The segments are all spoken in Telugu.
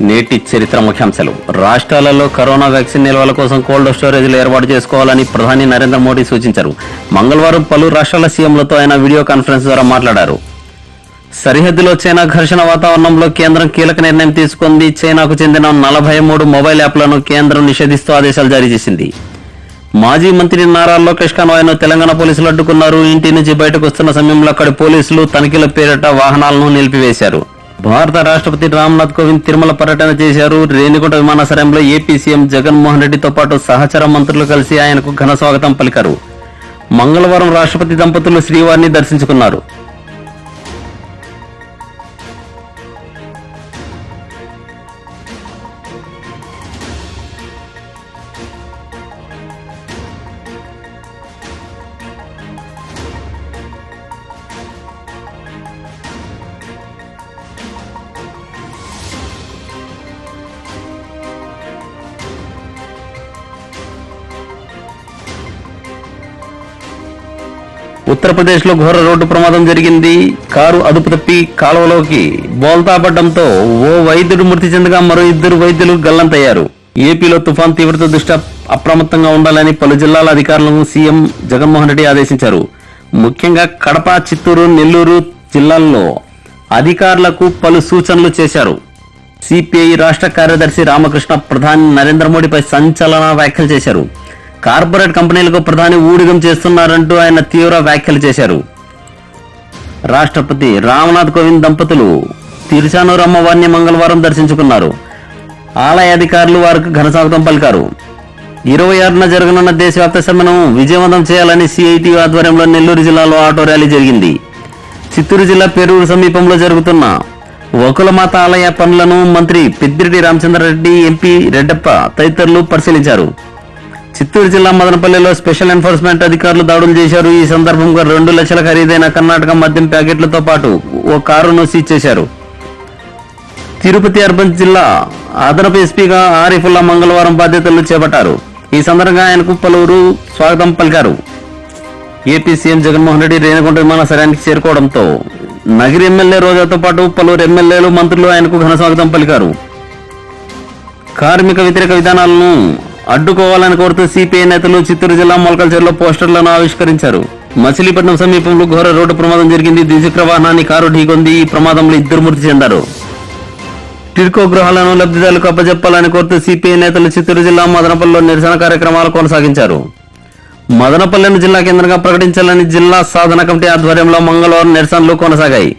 నేటి చరిత్ర ముఖ్యాంశాలు. రాష్ట్రాలలో కరోనా వ్యాక్సిన్ నిల్వల కోసం కోల్డ్ స్టోరేజ్లు ఏర్పాటు చేసుకోవాలని ప్రధాని నరేంద్ర మోడీ సూచించారు. మంగళవారం పలు రాష్ట్రాల సీఎంలతో ఆయన వీడియో కాన్ఫరెన్స్ ద్వారా మాట్లాడారు. సరిహద్దులో చైనా ఘర్షణ వాతావరణంలో కేంద్రం కీలక నిర్ణయం తీసుకుంది. చైనాకు చెందిన నలభై మూడు మొబైల్ యాప్లను కేంద్రం నిషేధిస్తూ ఆదేశాలు జారీ చేసింది. మాజీ మంత్రి నారా లోకేష్ కన్వాయ్ను తెలంగాణ పోలీసులు అడ్డుకున్నారు. ఇంటి నుంచి బయటకు వస్తున్న సమయంలో అక్కడి పోలీసులు తనిఖీల పేరిట వాహనాలను నిలిపివేశారు. భారత రాష్ట్రపతి రామ్నాథ్ కోవింద్ తిరుమల పర్యటన చేశారు. రేణిగుంట విమానాశ్రయంలో ఏపీ సీఎం జగన్మోహన్ రెడ్డితో పాటు సహచర మంత్రులు కలిసి ఆయనకు ఘన స్వాగతం పలికారు. మంగళవారం రాష్ట్రపతి దంపతులు శ్రీవారిని దర్శించుకున్నారు. ఉత్తరప్రదేశ్లో ఘోర రోడ్డు ప్రమాదం జరిగింది. కారు అదుపు తప్పి కాలువలోకి బోల్తాపడ్డంతో ఓ వైద్యుడు మృతి చెందగా మరో ఇద్దరు వైద్యులు గల్లంతయ్యారు. ఏపీలో తుఫాన్ తీవ్రత దృష్ట్యా అప్రమత్తంగా ఉండాలని పలు జిల్లాల అధికారులను సీఎం జగన్మోహన్ రెడ్డి ఆదేశించారు. ముఖ్యంగా కడప చిత్తూరు నెల్లూరు జిల్లాల్లో అధికారులకు పలు సూచనలు చేశారు. సిపిఐ రాష్ట్ర కార్యదర్శి రామకృష్ణ ప్రధాని నరేంద్ర మోడీపై సంచలన వ్యాఖ్యలు చేశారు. కార్పొరేట్ కంపెనీలకు ప్రధాని ఊడిగం చేస్తున్నారంటూ ఆయన తీవ్ర వ్యాఖ్యలు చేశారు. రాష్ట్రపతి రామ్నాథ్ కోవింద్ దంపతులు తిరుచానూరు అమ్మవారిని మంగళవారం దర్శించుకున్నారు. ఆలయ అధికారులు వారికి ఘనస్వాగతం పలికారు. ఇరవై ఆరున జరగనున్న దేశవ్యాప్త సమ్మెను విజయవంతం చేయాలని సిఐటి ఆధ్వర్యంలో నెల్లూరు జిల్లాలో ఆటో ర్యాలీ జరిగింది. చిత్తూరు జిల్లా పేరూరు సమీపంలో జరుగుతున్న వకులమాత ఆలయ పనులను మంత్రి పెద్దిరెడ్డి రామచంద్రారెడ్డి ఎంపీ రెడ్డప్ప తదితరులు పరిశీలించారు. చిత్తూరు జిల్లా మదనపల్లిలో స్పెషల్ ఎన్ఫోర్స్మెంట్ అధికారులు దాడులు చేశారు. ఈ సందర్భంగా రెండు లక్షల ఖరీదైన కర్ణాటక మద్యం ప్యాకెట్లతో పాటు ఓ కారును సీజ్ చేశారు. తిరుపతి అర్బన్ జిల్లా అదనపు ఎస్పీగా ఆరిఫుల్లా మంగళవారం బాధ్యతలు చేపట్టారు. ఈ సందర్భంగా ఆయనకు పలువురు స్వాగతం పలికారు. ఏపీ సీఎం జగన్మోహన్ రెడ్డి రేణిగుంట విమానాశ్రయానికి చేరుకోవడంతో నగిరి ఎమ్మెల్యే రోజాతో పాటు పలువురు ఎమ్మెల్యేలు మంత్రులు ఆయనకు ఘన స్వాగతం పలికారు. కార్మిక వ్యతిరేక విధానాలను అడ్డుకోవాలని కోరుతూ సిపిఐ నేతలు చిత్తూరు జిల్లా మొలకల్చెరులో పోస్టర్లను ఆవిష్కరించారు. మచిలీపట్నం సమీపంలో ఘోర రోడ్డు ప్రమాదం జరిగింది. ద్విచక్ర వాహనాన్ని కారు ఢీకొంది. ఈ ప్రమాదంలో ఇద్దరు మృతి చెందారు. టిడ్కో గృహాలను లబ్ధిదారులకు అప్పజెప్పాలని కోరుతూ సిపిఐ నేతలు చిత్తూరు జిల్లా మదనపల్లిలో నిరసన కార్యక్రమాలు కొనసాగించారు. మదనపల్లెను జిల్లా కేంద్రంగా ప్రకటించాలని జిల్లా సాధన కమిటీ ఆధ్వర్యంలో మంగళవారం నిరసనలు కొనసాగాయి.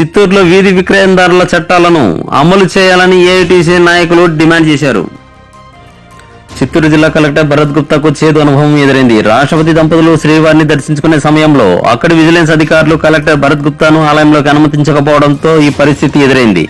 చిత్తూరులో వీధి విక్రయందారుల చట్టాలను అమలు చేయాలని ఏఐటీసీ నాయకులు డిమాండ్ చేశారు. చిత్తూరు జిల్లా కలెక్టర్ భరత్ గుప్తాకు చేదు అనుభవం ఎదురైంది. రాష్ట్రపతి దంపతులు శ్రీవారిని దర్శించుకునే సమయంలో అక్కడి విజిలెన్స్ అధికారులు కలెక్టర్ భరత్ గుప్తాను ఆలయంలోకి అనుమతించకపోవడంతో ఈ పరిస్థితి ఎదురైంది.